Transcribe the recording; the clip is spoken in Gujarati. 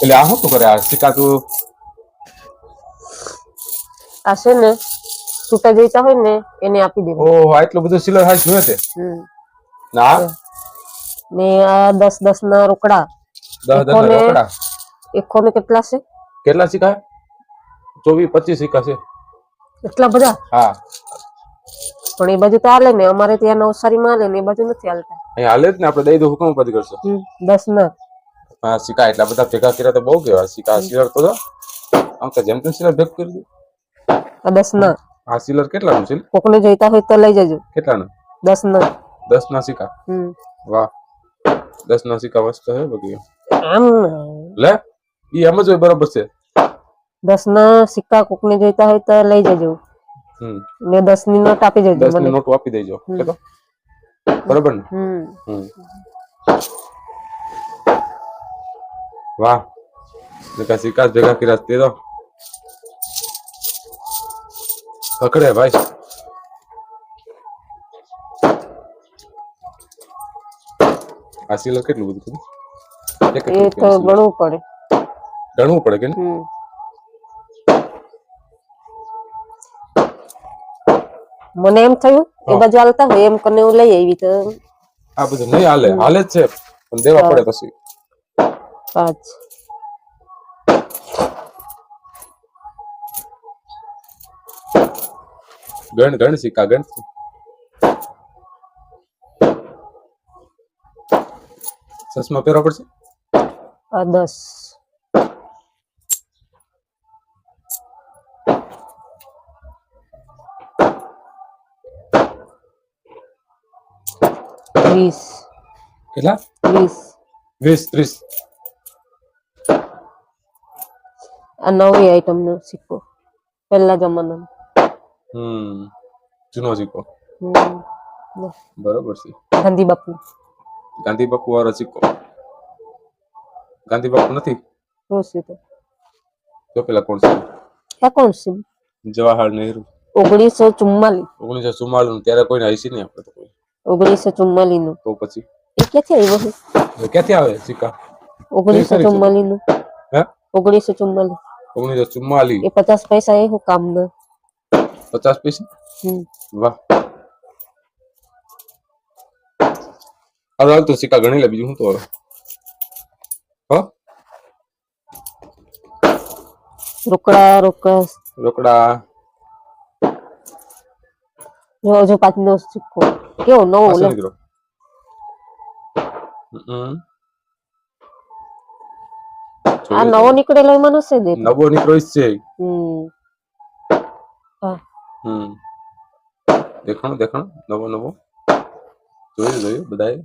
એટલે આ શું કરે આ સિક્કા તું આ છે ને છૂટા જઈતા હોય ને એને આપી દેવા ઓહ આટલું બધું સિલર હાઈસ જોયે તે ના ને આ દસ દસ ના રોકડા દસ દસ ના રોકડા એકો ને કેટલા છે કેટલા સિક્કા ચોવીસ પચીસ સિક્કા છે એટલા બધા હા પણ એ બાજુ તો હાલે ને અમારે ત્યાં નવસારીમાં હાલે ને એ બાજુ નથી હાલતા. અહીં હાલે જ ને આપણે દઈ દો હુકમ ઉપાધિ કરશો. દસ ના. હા સિક્કા એટલા બધા ભેગા કર્યા તો બહુ કેવા સિક્કા સિલર તો તો જેમ તેમ સિલર ભેગ કરી દો. આ દસ ના આ સિલર કેટલાનું છે? કોકને જોઈતા હોય તો લઈ જજો. કેટલાનું? દસ ના દસ ના સિક્કા હમ. વાહ. દસ ના સિક્કા મસ્ત હે બગી આમ. લે ઈ એમ જ હોય બરોબર છે. દસ ના સિક્કા કોકને જોઈતા હોય તો લઈ જજો. હમ. ને દસની નોટ આપી દેજો દસની નોટ આપી દેજો. કે તો બરોબર ને? હમ. હમ. વાહ સિક્કા ભેગા કર્યા તે તો પકડે ભાઈ આ સિલર કેટલું બધું કીધું એ તો. ગણવું પડે ગણવું પડે કે મને એમ થયું એ બાજુ હાલતા હોય એમ કરીને હું લઈ આવી તો આ બધું નહીં હાલે હાલે જ છે પણ દેવા પડે પછી પાંચ ગણ ગણ સિક્કા ગણ. ચશ્મા પહેરવા પડશે? આ દસ. વીસ. કેટલા? વીસ. વીસ ત્રીસ. આ નવી આઈટમ નો સિક્કો પહેલા જમાનાનો હમ. જૂનો સિક્કો બરોબર છે. ગાંધી બાપુ. ગાંધી બાપુ વાળો સિક્કો ગાંધી બાપુ નથી? છે તો? તો પેલા કોણ છે? આ કોણ છે? જવાહરલાલ નહેરુ. ઓગણીસો ચુમ્માલીસ. ઓગણીસો ચુમ્માલીસનું ત્યારે કોઈને આવી નહીં આપણે તો કોઈ. ઓગણીસો ચુમ્માલીસનું તો પછી? એ ક્યાંથી આવ્યો છે? ક્યાંથી આવે સિક્કા ઓગણીસો ચુમ્માલી ચુમ્માલીસનું હે? ઓગણીસો ચુમ્માલીસ. ઓગણીસો ચુમ્માલીસ એ પચાસ પૈસા એ હું કામ ના પચાસ પૈસા? વાહ. હાલ તો સિક્કા ગણી લે બીજું શું તો હવે? હો? રોકડા રોકડા રોકડા. જો જો પાંચ નો સિક્કો. કેવો નવો લે. હમ. આ નવો નીકળેલો એમાં નસે દે નવો નીકળો જ છે. હમ. હમ. દેખાણો દેખાણો. નવો નવો. જોયું જોયું બધાએ?